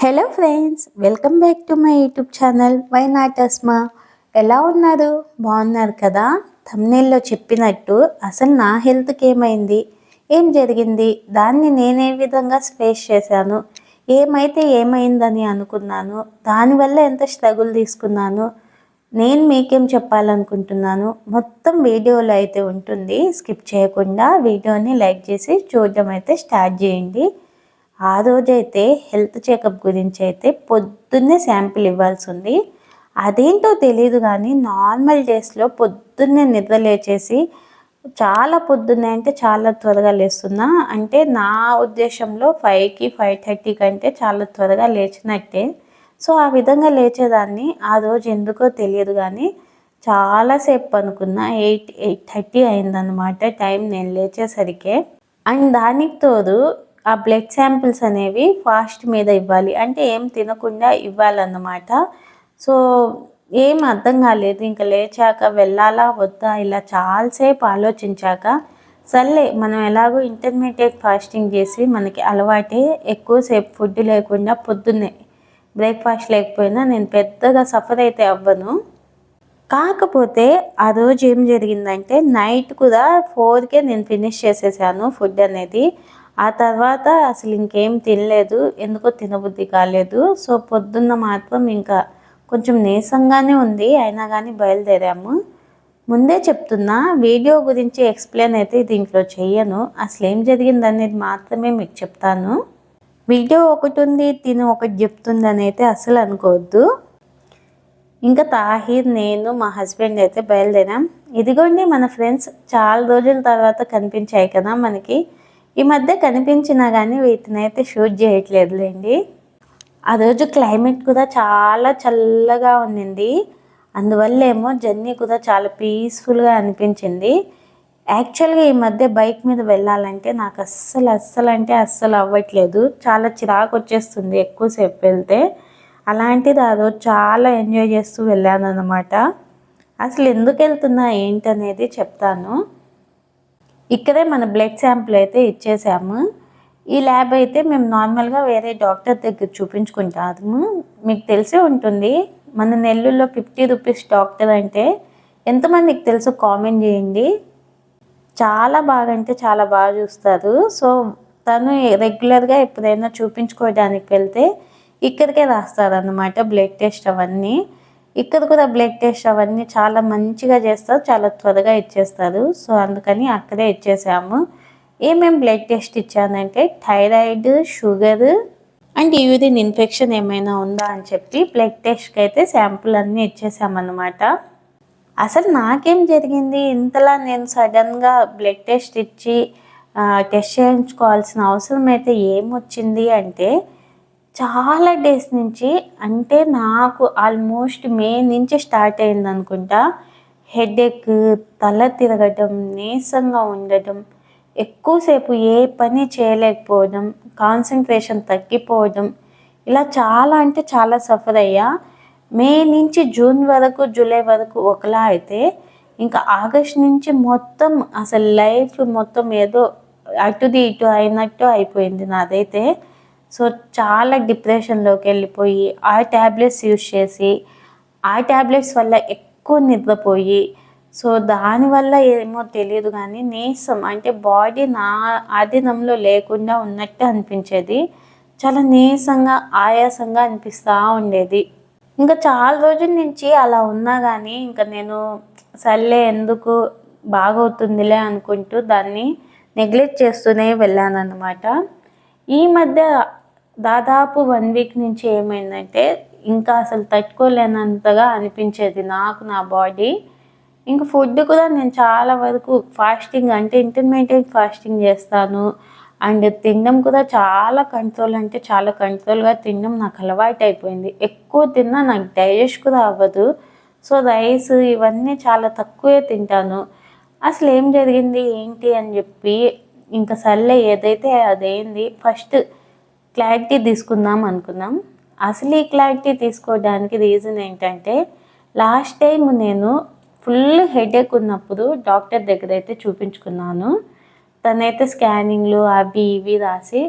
Hello friends welcome back to my YouTube channel why not Asma ఎలా ఉన్నారు? బాగున్నారు కదా? తమ్నేల్లో చెప్పినట్టు అసలు నా హెల్త్కి ఏమైంది? ఏం జరిగింది? దాన్ని నేనే విధంగా ఫేస్ చేశాను? ఏమైతే ఏమైందని అనుకున్నాను? దానివల్ల ఎంత స్ట్రగుల్ తీసుకున్నాను? నేను మీకేం చెప్పాలనుకుంటున్నాను? మొత్తం వీడియోలో అయితే ఉంటుంది. స్కిప్ చేయకుండా వీడియోని లైక్ చేసి చూడడం అయితే స్టార్ట్ చేయండి. ఆ రోజైతే హెల్త్ చెకప్ గురించి అయితే పొద్దున్నే శాంపిల్ ఇవ్వాల్సి ఉంది. అదేంటో తెలియదు కానీ నార్మల్ డేస్లో పొద్దున్నే నిద్ర లేచేసి చాలా పొద్దున్నే అంటే చాలా త్వరగా లేస్తున్నా. అంటే నా ఉద్దేశంలో ఫైవ్కి ఫైవ్ థర్టీ కంటే చాలా త్వరగా లేచినట్టే. సో ఆ విధంగా లేచేదాన్ని ఆ రోజు ఎందుకో తెలియదు కానీ చాలాసేపు అనుకున్నా. ఎయిట్ ఎయిట్ థర్టీ అయిందనమాట టైం నేను లేచేసరికే. అండ్ దానికి తోడు ఆ బ్లడ్ శాంపిల్స్ అనేవి ఫాస్ట్ మీద ఇవ్వాలి. అంటే ఏం తినకుండా ఇవ్వాలన్నమాట. సో ఏం అర్థం కాలేదు. ఇంకా లేచాక వెళ్ళాలా వద్దా ఇలా చాలాసేపు ఆలోచించాక సర్లే మనం ఎలాగో ఇంటర్మీడియట్ ఫాస్టింగ్ చేసి మనకి అలవాటే ఎక్కువసేపు ఫుడ్ లేకుండా పొద్దున్నే బ్రేక్ఫాస్ట్ లేకపోయినా నేను పెద్దగా సఫర్ అయితే అవ్వను. కాకపోతే ఆ రోజు ఏం జరిగిందంటే నైట్ కూడా ఫోర్కే నేను ఫినిష్ చేసేసాను ఫుడ్ అనేది. ఆ తర్వాత అసలు ఇంకేం తినలేదు ఎందుకో తినబుద్ధి కాలేదు. సో పొద్దున్న మాత్రం ఇంకా కొంచెం నీరసంగానే ఉంది అయినా కానీ బయలుదేరాము. ముందే చెప్తున్నా వీడియో గురించి ఎక్స్ప్లెయిన్ అయితే దీంట్లో చెయ్యను. అసలు ఏం జరిగింది అనేది మాత్రమే మీకు చెప్తాను. వీడియో ఒకటి ఉంది తిను ఒకటి చెప్తుంది అని అయితే అసలు అనుకోవద్దు. ఇంకా తాహిర్ నేను మా హస్బెండ్ అయితే బయలుదేరాం. ఇదిగోండి మన ఫ్రెండ్స్ చాలా రోజుల తర్వాత కనిపించాయి కదా మనకి. ఈ మధ్య కనిపించినా కానీ వీటిని అయితే షూట్ చేయట్లేదులేండి. ఆ రోజు క్లైమేట్ కూడా చాలా చల్లగా ఉండింది. అందువల్ల ఏమో జర్నీ కూడా చాలా పీస్ఫుల్గా అనిపించింది. యాక్చువల్గా ఈ మధ్య బైక్ మీద వెళ్ళాలంటే నాకు అస్సలు అస్సలు అంటే అస్సలు అవ్వట్లేదు. చాలా చిరాకు వచ్చేస్తుంది ఎక్కువసేపు వెళ్తే. అలాంటిది ఆ రోజు చాలా ఎంజాయ్ చేస్తూ వెళ్ళాను అనమాట అసలు ఎందుకు వెళ్తున్నా ఏంటనేది చెప్తాను. ఇక్కడే మన బ్లడ్ శాంపుల్ అయితే ఇచ్చేసాము. ఈ ల్యాబ్ అయితే మేము నార్మల్గా వేరే డాక్టర్ దగ్గర చూపించుకుంటాము. మీకు తెలిసే ఉంటుంది మన నెల్లూరులో ఫిఫ్టీ రూపీస్ డాక్టర్ అంటే ఎంతమందికి తెలుసు? కామెంట్ చేయండి. చాలా బాగా అంటే చాలా బాగా చూస్తారు. సో తను రెగ్యులర్గా ఎప్పుడైనా చూపించుకోవడానికి వెళ్తే ఇక్కడికే రాస్తారనమాట బ్లడ్ టెస్ట్ అవన్నీ. ఇక్కడ కూడా బ్లడ్ టెస్ట్ అవన్నీ చాలా మంచిగా చేస్తారు చాలా త్వరగా ఇచ్చేస్తారు. సో అందుకని అక్కడే ఇచ్చేసాము. ఏమేమి blood test ఇచ్చానంటే thyroid sugar and urine infection ఏమైనా ఉందా అని చెప్పి బ్లడ్ టెస్ట్కి అయితే శాంపుల్ అన్నీ ఇచ్చేసామన్నమాట. అసలు నాకేం జరిగింది? ఇంతలా నేను సడన్గా బ్లడ్ టెస్ట్ ఇచ్చి టెస్ట్ చేయించుకోవాల్సిన అవసరం అయితే ఏమొచ్చింది అంటే చాలా డేస్ నుంచి అంటే నాకు ఆల్మోస్ట్ మే నుంచి స్టార్ట్ అయింది అనుకుంటా హెడేక్ తల తిరగటం నీరసంగా ఉండటం ఎక్కువసేపు ఏ పని చేయలేకపోవడం కాన్సన్ట్రేషన్ తగ్గిపోవడం ఇలా చాలా అంటే చాలా సఫర్ అయ్యా. మే నుంచి జూన్ వరకు జూలై వరకు ఒకలా అయితే ఇంకా ఆగస్ట్ నుంచి మొత్తం అసలు లైఫ్ మొత్తం ఏదో అటుది ఇటు అయినట్టు అయిపోయింది నాదైతే. సో చాలా డిప్రెషన్లోకి వెళ్ళిపోయి ఆ ట్యాబ్లెట్స్ యూజ్ చేసి ఆ ట్యాబ్లెట్స్ వల్ల ఎక్కువ నిద్రపోయి సో దానివల్ల ఏమో తెలియదు కానీ నీసం అంటే బాడీ నా ఆధీనంలో లేకుండా ఉన్నట్టు అనిపించేది. చాలా నీసంగా ఆయాసంగా అనిపిస్తూ ఉండేది. ఇంకా చాలా రోజుల నుంచి అలా ఉన్నా కానీ ఇంకా నేను సర్లే ఎందుకు బాగవుతుందిలే అనుకుంటూ దాన్ని నెగ్లెక్ట్ చేస్తూనే వెళ్ళాను అనమాట ఈ మధ్య దాదాపు వన్ వీక్ నుంచి ఏమైందంటే ఇంకా అసలు తట్టుకోలేనంతగా అనిపించేది నాకు నా బాడీ ఇంకా ఫుడ్ కూడా నేను చాలా వరకు ఫాస్టింగ్ అంటే ఇంటర్మీడియట్ ఫాస్టింగ్ చేస్తాను. అండ్ తినడం కూడా చాలా కంట్రోల్ అంటే చాలా కంట్రోల్గా తినడం నాకు అలవాటు అయిపోయింది. ఎక్కువ తిన్నా నాకు డైజెస్ట్ కూడా అవ్వదు. సో రైస్ ఇవన్నీ చాలా తక్కువే తింటాను. అసలు ఏం జరిగింది ఏంటి అని చెప్పి ఇంకా సర్లే ఏదైతే అదేంది ఫస్ట్ క్లారిటీ తీసుకుందాం అనుకున్నాం అసలు ఈ క్లారిటీ తీసుకోవడానికి రీజన్ ఏంటంటే లాస్ట్ టైం నేను ఫుల్ హెడేక్ ఉన్నప్పుడు డాక్టర్ దగ్గర అయితే చూపించుకున్నాను. తనైతే స్కానింగ్లు అవి ఇవి రాసి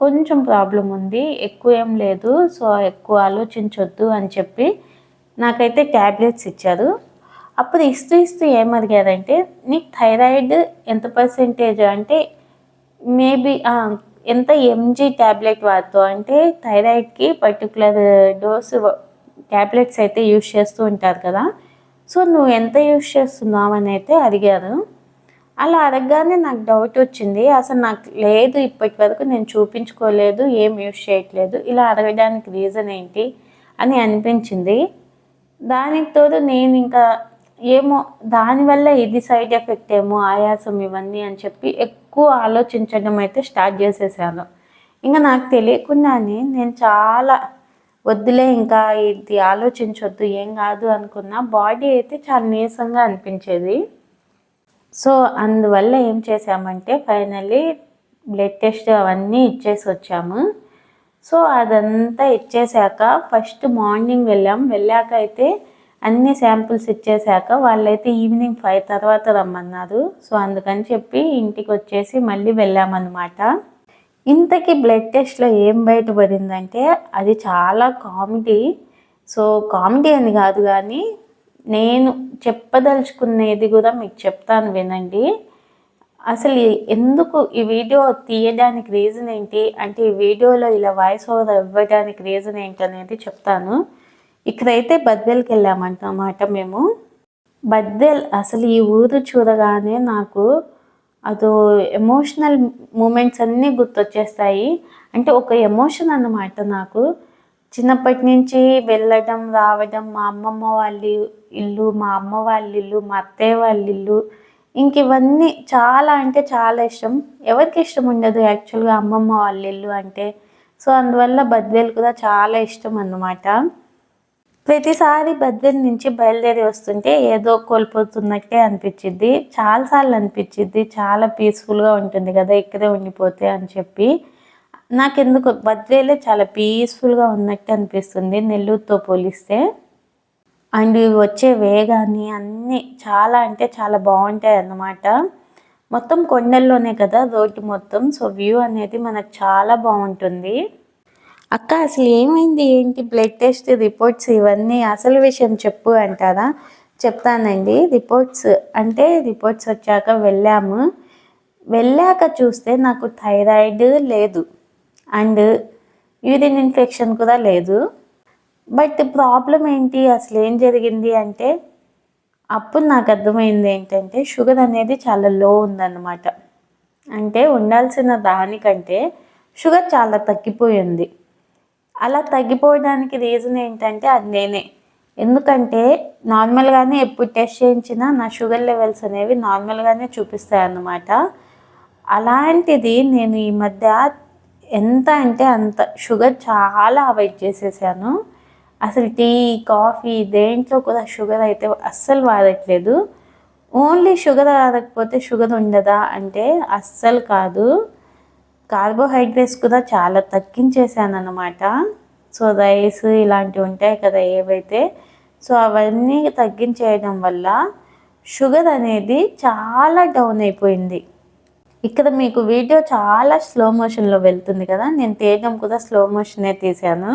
కొంచెం ప్రాబ్లం ఉంది ఎక్కువ ఏం లేదు సో ఎక్కువ ఆలోచించొద్దు అని చెప్పి నాకైతే ట్యాబ్లెట్స్ ఇచ్చారు. అప్పుడు ఇస్తూ ఇస్తూ ఏం అడిగారంటే నీకు థైరాయిడ్ ఎంత పర్సెంటేజ్ అంటే మేబీ ఎంత ఎంజీ ట్యాబ్లెట్ వాడుతూ అంటే థైరాయిడ్కి పర్టికులర్ డోస్ ట్యాబ్లెట్స్ అయితే యూజ్ చేస్తూ ఉంటారు కదా. సో నువ్వు ఎంత యూజ్ చేస్తున్నావు అని అయితే అడిగారు. అలా అడగగానే నాకు డౌట్ వచ్చింది. అసలు నాకు లేదు ఇప్పటి వరకు నేను చూపించుకోలేదు ఏం యూజ్ చేయట్లేదు ఇలా అడగడానికి రీజన్ ఏంటి అని అనిపించింది. దానికి తోడు నేను ఇంకా ఏమో దానివల్ల ఇది సైడ్ ఎఫెక్ట్ ఏమో ఆయాసం ఇవన్నీ అని చెప్పి ఎక్కువ ఆలోచించడం అయితే స్టార్ట్ చేసేసాను. ఇంకా నాకు తెలియకుండానే నేను చాలా వద్దులే ఇంకా ఇది ఆలోచించొద్దు ఏం కాదు అనుకున్న బాడీ అయితే చాలా నీరసంగా అనిపించేది. సో అందువల్ల ఏం చేసామంటే ఫైనల్లీ బ్లడ్ టెస్ట్ అవన్నీ ఇచ్చేసి వచ్చాము. సో అదంతా ఇచ్చేసాక ఫస్ట్ మార్నింగ్ వెళ్ళాం. వెళ్ళాక అయితే అన్ని శాంపుల్స్ ఇచ్చేసాక వాళ్ళైతే ఈవినింగ్ ఫైవ్ తర్వాత రమ్మన్నారు. సో అందుకని చెప్పి ఇంటికి వచ్చేసి మళ్ళీ వెళ్ళామన్నమాట. ఇంతకీ బ్లడ్ టెస్ట్లో ఏం బయటపడిందంటే అది చాలా కామెడీ. సో కామెడీ అని కాదు కానీ నేను చెప్పదలుచుకునేది కూడా మీకు చెప్తాను వినండి. అసలు ఎందుకు ఈ వీడియో తీయడానికి రీజన్ ఏంటి? అంటే ఈ వీడియోలో ఇలా వాయిస్ ఓవర్ ఇవ్వడానికి రీజన్ ఏంటి అనేది చెప్తాను. ఇక్కడైతే బద్దెల్కి వెళ్ళామంటమాట మేము. బద్దెల్ అసలు ఈ ఊరు చూడగానే నాకు అదో ఎమోషనల్ మూమెంట్స్ అన్నీ గుర్తొచ్చేస్తాయి. అంటే ఒక ఎమోషన్ అన్నమాట నాకు. చిన్నప్పటి నుంచి వెళ్ళడం రావడం మా అమ్మమ్మ వాళ్ళ ఇల్లు మా అమ్మ వాళ్ళ ఇల్లు మా అత్తయ్య వాళ్ళ ఇల్లు. ఇంక ఇవన్నీ చాలా అంటే చాలా ఇష్టం. ఎవరికి ఇష్టం ఉండదు యాక్చువల్గా అమ్మమ్మ వాళ్ళ ఇల్లు అంటే. సో అందువల్ల బద్వేలు కూడా చాలా ఇష్టం అన్నమాట. ప్రతిసారి బద్వేల్ నుంచి బయలుదేరి వస్తుంటే ఏదో కోల్పోతున్నట్టే అనిపించింది చాలాసార్లు అనిపించింది చాలా పీస్ఫుల్గా ఉంటుంది కదా ఇక్కడే ఉండిపోతే అని చెప్పి. నాకెందుకు బద్వేలే చాలా పీస్ఫుల్గా ఉన్నట్టు అనిపిస్తుంది నెల్లూరుతో పోలిస్తే. అండ్ వచ్చే వేగాన్ని అన్నీ చాలా అంటే చాలా బాగుంటాయి అన్నమాట. మొత్తం కొండల్లోనే కదా రోడ్డు మొత్తం. సో వ్యూ అనేది మనకు చాలా బాగుంటుంది. అక్క అసలు ఏమైంది? ఏంటి బ్లడ్ టెస్ట్ రిపోర్ట్స్ ఇవన్నీ? అసలు విషయం చెప్పు అంటారా? చెప్తానండి. రిపోర్ట్స్ అంటే రిపోర్ట్స్ వచ్చాక వెళ్ళాము. వెళ్ళాక చూస్తే నాకు థైరాయిడ్ లేదు. అండ్ యూరిన్ ఇన్ఫెక్షన్ కూడా లేదు. బట్ ప్రాబ్లం ఏంటి? అసలు ఏం జరిగింది అంటే అప్పుడు నాకు అర్థమైంది ఏంటంటే షుగర్ అనేది చాలా లో ఉందన్నమాట. అంటే ఉండాల్సిన దానికంటే షుగర్ చాలా తగ్గిపోయింది. అలా తగ్గిపోవడానికి రీజన్ ఏంటంటే అది నేనే. ఎందుకంటే నార్మల్గానే ఎప్పుడు టెస్ట్ చేయించినా నా షుగర్ లెవెల్స్ అనేవి నార్మల్గానే చూపిస్తాయి అన్నమాట. అలాంటిది నేను ఈ మధ్య ఎంత అంటే అంత షుగర్ చాలా అవాయిడ్ చేసేసాను. అసలు టీ కాఫీ దేంట్లో కూడా షుగర్ అయితే అస్సలు వాడట్లేదు. ఓన్లీ షుగర్ వాడకపోతే షుగర్ ఉండదా అంటే అస్సలు కాదు. కార్బోహైడ్రేట్స్ కూడా చాలా తగ్గించేసాను అనమాట సో రైస్ ఇలాంటివి ఉంటాయి కదా ఏవైతే సో అవన్నీ తగ్గించేయడం వల్ల షుగర్ అనేది చాలా డౌన్ అయిపోయింది. ఇక్కడ మీకు వీడియో చాలా స్లో మోషన్లో వెళ్తుంది కదా నేను తీయడం కూడా స్లో మోషనే తీశాను.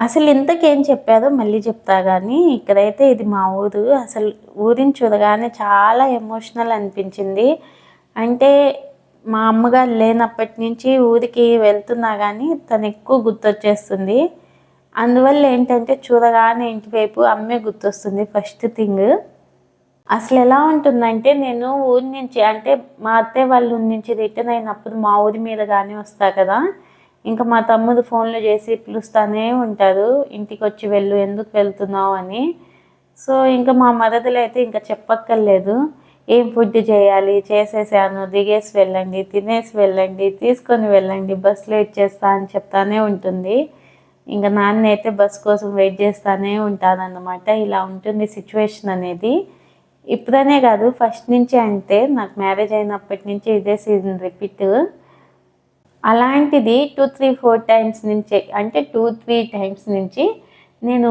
అసలు ఇంతకేం చెప్పారో మళ్ళీ చెప్తా కానీ ఇక్కడైతే ఇది మా ఊరు అసలు ఊరిని చూడగానే చాలా ఎమోషనల్ అనిపించింది. అంటే మా అమ్మగారు లేనప్పటి నుంచి ఊరికి వెళ్తున్నా కానీ తను ఎక్కువ గుర్తొచ్చేస్తుంది. అందువల్ల ఏంటంటే చూడగానే ఇంటి వైపు అమ్మే గుర్తొస్తుంది ఫస్ట్ థింగ్. అసలు ఎలా ఉంటుందంటే నేను ఊరి నుంచి అంటే మా అత్తయ్య వాళ్ళ ఊరి నుంచి రిటర్న్ అయినప్పుడు మా ఊరి మీద కానీ వస్తా కదా. ఇంకా మా తమ్ముడు ఫోన్లు చేసి పిలుస్తూనే ఉంటారు ఇంటికి వచ్చి వెళ్ళు ఎందుకు వెళ్తున్నావు అని. సో ఇంకా మా మదదులు అయితే ఇంకా చెప్పక్కర్లేదు. ఏం ఫుడ్ చేయాలి? చేసేసాను. దిగేసి వెళ్ళండి తినేసి వెళ్ళండి తీసుకొని వెళ్ళండి. బస్సులో ఇచ్చేస్తా అని చెప్తానే ఉంటుంది. ఇంకా నాన్న అయితే బస్ కోసం వెయిట్ చేస్తానే ఉంటానన్నమాట. ఇలా ఉంటుంది సిచ్యువేషన్ అనేది. ఇప్పుడనే కాదు ఫస్ట్ నుంచి అంటే నాకు మ్యారేజ్ అయినప్పటి నుంచి ఇదే సీజన్ రిపీట్. అలాంటిది టూ త్రీ ఫోర్ టైమ్స్ నుంచి అంటే టూ త్రీ టైమ్స్ నుంచి నేను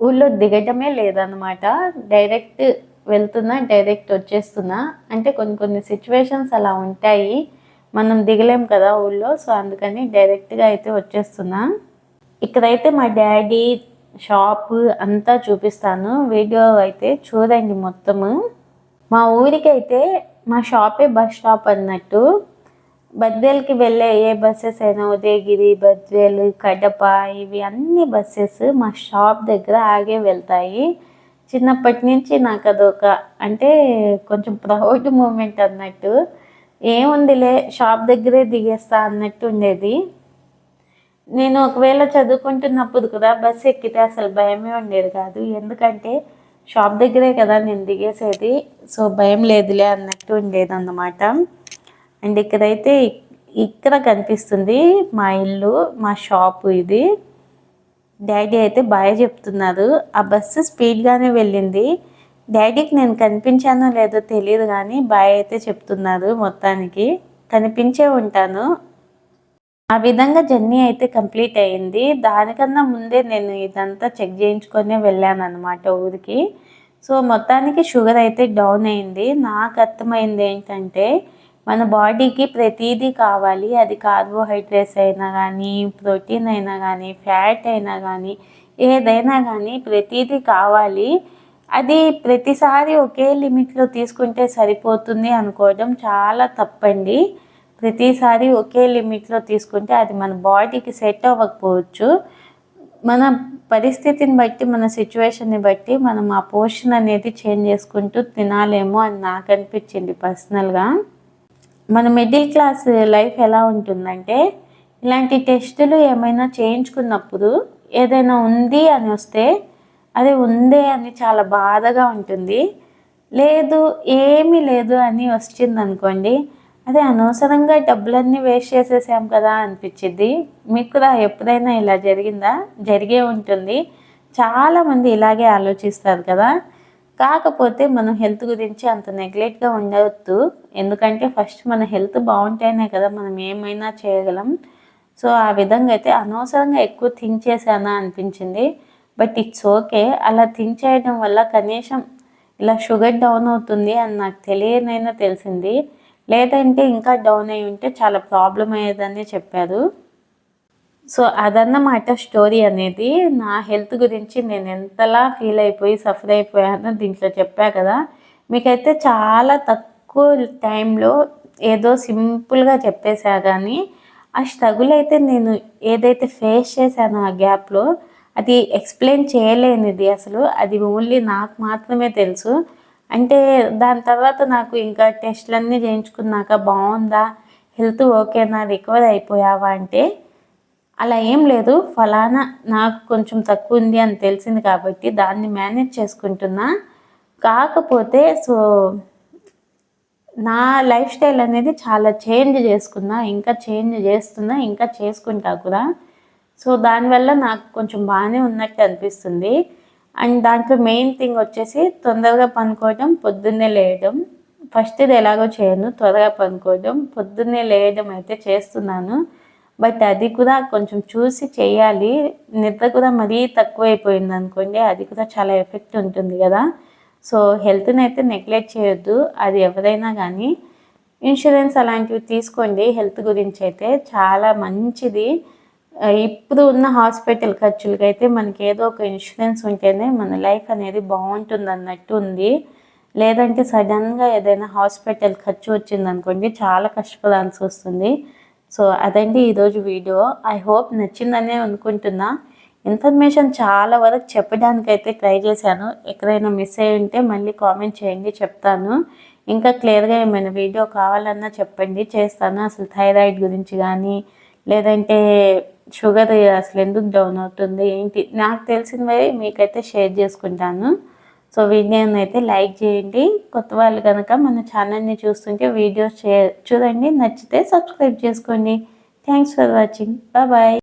ఊళ్ళో దిగటమే లేదనమాట డైరెక్ట్ వెళ్తున్నా డైరెక్ట్ వచ్చేస్తున్నా. అంటే కొన్ని కొన్ని సిచ్యువేషన్స్ అలా ఉంటాయి. మనం దిగలేం కదా ఊళ్ళో సో అందుకని డైరెక్ట్గా అయితే వచ్చేస్తున్నా. ఇక్కడైతే మా డాడీ షాప్ అంతా చూపిస్తాను. వీడియో అయితే చూడండి మొత్తము. మా ఊరికి అయితే మా షాపే బస్ స్టాప్ అన్నట్టు. బద్వేల్కి వెళ్ళే ఏ బస్సెస్ అయినా ఉదయగిరి బద్వేలు కడప ఇవి అన్ని బస్సెస్ మా షాప్ దగ్గర ఆగే వెళ్తాయి. చిన్నప్పటి నుంచి నాకు అదొక అంటే కొంచెం ప్రౌడ్ మూమెంట్ అన్నట్టు. ఏముందిలే షాప్ దగ్గరే దిగేస్తా అన్నట్టు ఉండేది. నేను ఒకవేళ చదువుకుంటున్నప్పుడు కూడా బస్సు ఎక్కితే అసలు భయమే ఉండేది కాదు. ఎందుకంటే షాప్ దగ్గరే కదా నేను దిగేసేది. సో భయం లేదులే అన్నట్టు ఉండేది అన్నమాట అండ్ ఇక్కడైతే ఇక్కడ కనిపిస్తుంది మా ఇల్లు మా షాపు ఇది. డాడీ అయితే బాయ్ చెప్తున్నారు. ఆ బస్సు స్పీడ్గానే వెళ్ళింది. డాడీకి నేను కనిపించానో లేదో తెలియదు కానీ బాయ్ అయితే చెప్తున్నారు మొత్తానికి. కనిపించే ఉంటాను. ఆ విధంగా జర్నీ అయితే కంప్లీట్ అయ్యింది దానికన్నా ముందే నేను ఇదంతా చెక్ చేయించుకొని వెళ్ళాను అనమాట ఊరికి. సో మొత్తానికి షుగర్ అయితే డౌన్ అయింది. నాకు అర్థమైంది ఏంటంటే మన బాడీకి ప్రతిదీ కావాలి. అది కార్బోహైడ్రేట్స్ అయినా కానీ ప్రోటీన్ అయినా కానీ ఫ్యాట్ అయినా కానీ ఏదైనా కానీ ప్రతిదీ కావాలి. అది ప్రతిసారి ఒకే లిమిట్లో తీసుకుంటే సరిపోతుంది అనుకోవడం చాలా తప్పండి. ప్రతిసారి ఒకే లిమిట్లో తీసుకుంటే అది మన బాడీకి సెట్ అవ్వకపోవచ్చు. మన పరిస్థితిని బట్టి మన సిచ్యువేషన్ని బట్టి మనం ఆ పోర్షన్ అనేది చేంజ్ చేసుకుంటూ తినాలేమో అని నాకు అనిపించింది పర్సనల్గా. మన మిడిల్ క్లాస్ లైఫ్ ఎలా ఉంటుందంటే ఇలాంటి టెస్టులు ఏమైనా చేయించుకున్నప్పుడు ఏదైనా ఉంది అని వస్తే అది ఉందే అని చాలా బాధగా ఉంటుంది. లేదు ఏమీ లేదు అని వచ్చింది అనుకోండి అదే అనవసరంగా డబ్బులన్నీ వేస్ట్ చేసేసాం కదా అనిపించింది మీకు కూడా ఎప్పుడైనా ఇలా జరిగిందా? జరిగే ఉంటుంది. చాలామంది ఇలాగే ఆలోచిస్తారు కదా. కాకపోతే మనం హెల్త్ గురించి అంత నెగ్లెక్ట్గా ఉండవద్దు ఎందుకంటే ఫస్ట్ మన హెల్త్ బాగుంటేనే కదా మనం ఏమైనా చేయగలం. సో ఆ విధంగా అయితే అనవసరంగా ఎక్కువ థింక్ చేశానా అనిపించింది. బట్ ఇట్స్ ఓకే అలా థింక్ చేయడం వల్ల కనీసం ఇలా షుగర్ డౌన్ అవుతుంది అని నాకు తెలియనైనా తెలిసింది. లేదంటే ఇంకా డౌన్ అయి ఉంటే చాలా ప్రాబ్లం అయ్యేదని చెప్పారు. సో అదన్నమాట స్టోరీ అనేది. నా హెల్త్ గురించి నేను ఎంతలా ఫీల్ అయిపోయి సఫర్ అయిపోయానో దీంట్లో చెప్పా కదా. మీకైతే చాలా తక్కువ టైంలో ఏదో సింపుల్గా చెప్పేశా కానీ ఆ స్ట్రగుల్ అయితే నేను ఏదైతే ఫేస్ చేశానో ఆ గ్యాప్లో అది ఎక్స్ప్లెయిన్ చేయలేనిది అసలు. అది ఓన్లీ నాకు మాత్రమే తెలుసు. అంటే దాని తర్వాత నాకు ఇంకా టెస్ట్లన్నీ చేయించుకున్నాక బాగుందా హెల్త్ ఓకేనా? రికవర్ అయిపోయావా అంటే అలా ఏం లేదు. ఫలానా నాకు కొంచెం తక్కువ ఉంది అని తెలిసింది కాబట్టి దాన్ని మేనేజ్ చేసుకుంటున్నా. కాకపోతే సో నా లైఫ్ స్టైల్ అనేది చాలా చేంజ్ చేసుకున్నా ఇంకా చేంజ్ చేస్తున్నా ఇంకా చేసుకుంటా కూడా. సో దానివల్ల నాకు కొంచెం బాగానే ఉన్నట్టు అనిపిస్తుంది. అండ్ దాంట్లో మెయిన్ థింగ్ వచ్చేసి తొందరగా పనుకోవడం పొద్దున్నే లేయడం. ఫస్ట్ ఇది ఎలాగో చేయను త్వరగా పనుకోవడం పొద్దున్నే లేయడం అయితే చేస్తున్నాను. బట్ అది కూడా కొంచెం చూసి చేయాలి. నిద్ర కూడా మరీ తక్కువైపోయింది అనుకోండి అది కూడా చాలా ఎఫెక్ట్ ఉంటుంది కదా. సో హెల్త్ని అయితే నెగ్లెక్ట్ చేయొద్దు అది ఎవరైనా కానీ ఇన్సూరెన్స్ అలాంటివి తీసుకోండి హెల్త్ గురించి అయితే చాలా మంచిది. ఇప్పుడు ఉన్న హాస్పిటల్ ఖర్చులకైతే మనకి ఏదో ఒక ఇన్సూరెన్స్ ఉంటేనే మన లైఫ్ అనేది బాగుంటుంది అన్నట్టు ఉంది. లేదంటే సడన్గా ఏదైనా హాస్పిటల్ ఖర్చు వచ్చిందనుకోండి చాలా కష్టపడాల్సి వస్తుంది. సో అదండి ఈరోజు వీడియో. ఐ హోప్ నచ్చిందనే అనుకుంటున్నా. ఇన్ఫర్మేషన్ చాలా వరకు చెప్పడానికైతే ట్రై చేశాను. ఎక్కడైనా మిస్ అయి ఉంటే మళ్ళీ కామెంట్ చేయండి చెప్తాను. ఇంకా క్లియర్గా ఏమైనా వీడియో కావాలన్నా చెప్పండి. చేస్తాను. అసలు థైరాయిడ్ గురించి కానీ లేదంటే షుగర్ అసలు ఎందుకు డౌన్ అవుతుంది ఏంటి? నాకు తెలిసినవి మీకైతే షేర్ చేసుకుంటాను. సో వీడియోని అయితే లైక్ చేయండి. కొత్త వాళ్ళు కనుక మన ఛానల్ని చూస్తుంటే వీడియోస్ చూడండి. నచ్చితే సబ్స్క్రైబ్ చేసుకోండి. Thanks for watching. బాయ్.